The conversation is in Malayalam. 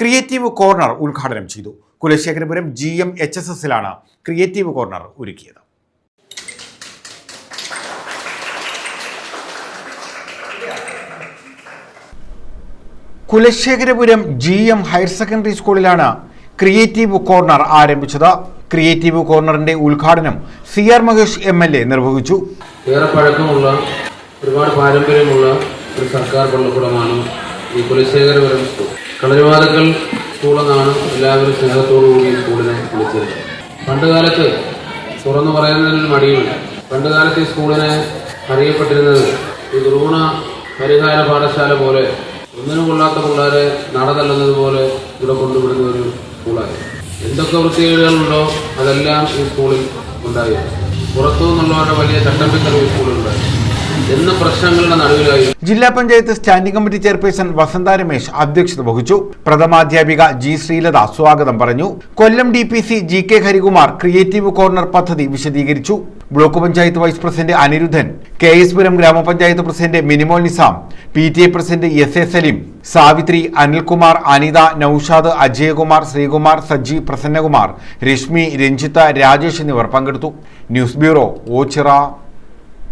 ക്രിയേറ്റീവ് കോർണർ ഉദ്ഘാടനം ചെയ്തു. Kulasekharapuram G M H S എസിലാണ് creative corner ഒരുക്കിയത്. Kulasekharapuram G M higher secondary സ്കൂളിലാണ് ക്രിയേറ്റീവ് കോർണർ ആരംഭിച്ചത്. ക്രിയേറ്റീവ് കോർണറിന്റെ ഉദ്ഘാടനം C R Mahesh M L A നിർവഹിച്ചു. ഏറെ പഴക്കമുള്ള ഒരുപാട് പാരമ്പര്യമുള്ള ഒരു സർക്കാർ പള്ളിക്കൂടമാണ് ഈ കുലശേഖരപുരം സ്കൂൾ. കളരിവാതക്കൽ സ്കൂളെന്നാണ് എല്ലാവരും സ്നേഹത്തോടു കൂടി സ്കൂളിനെ വിളിച്ചത്. പണ്ട് കാലത്ത് തുറന്നു പറയുന്നതിന് മടിയുമില്ല പണ്ട് കാലത്ത് ഈ സ്കൂളിനെ അറിയപ്പെട്ടിരുന്നത് ഈ ദ്രോണ പരിഹാര പാഠശാല പോലെ ഒന്നിനും കൊള്ളാത്ത പിള്ളേരെ നടതല്ലുന്നത് പോലെ ഇവിടെ കൊണ്ടുവിടുന്ന ഒരു സ്കൂളായിരുന്നു. എന്തൊക്കെ വൃത്തികേടുകളുണ്ടോ അതെല്ലാം ഈ സ്കൂളിൽ ഉണ്ടായിരുന്നു. പുറത്തു നിന്നുള്ളവരുടെ വലിയ ചട്ടമ്പിക്കൽ ഈ സ്കൂളിലുണ്ടായിരുന്നു. എന്ന പ്രശ്നങ്ങളുടെ നടുവിലായി. ജില്ലാ panchayat standing committee chairperson Vasantha Ramesh അധ്യക്ഷത വഹിച്ചു. പ്രഥമാധ്യാപിക ജി ശ്രീലത സ്വാഗതം പറഞ്ഞു. Kollam D P C G K Harikumar creative corner പദ്ധതി വിശദീകരിച്ചു. Block panchayat vice president Aniruddhan K S Puram ഗ്രാമപഞ്ചായത്ത് president Minimol Nizam P T A president S A Saleem Savithri Anilkumar Anitha Noushad Ajayakumar Sreekumar Saji Prasannakumar Reshmi Ranjitha Rajesh എന്നിവർ പങ്കെടുത്തു. News bureau Ochira.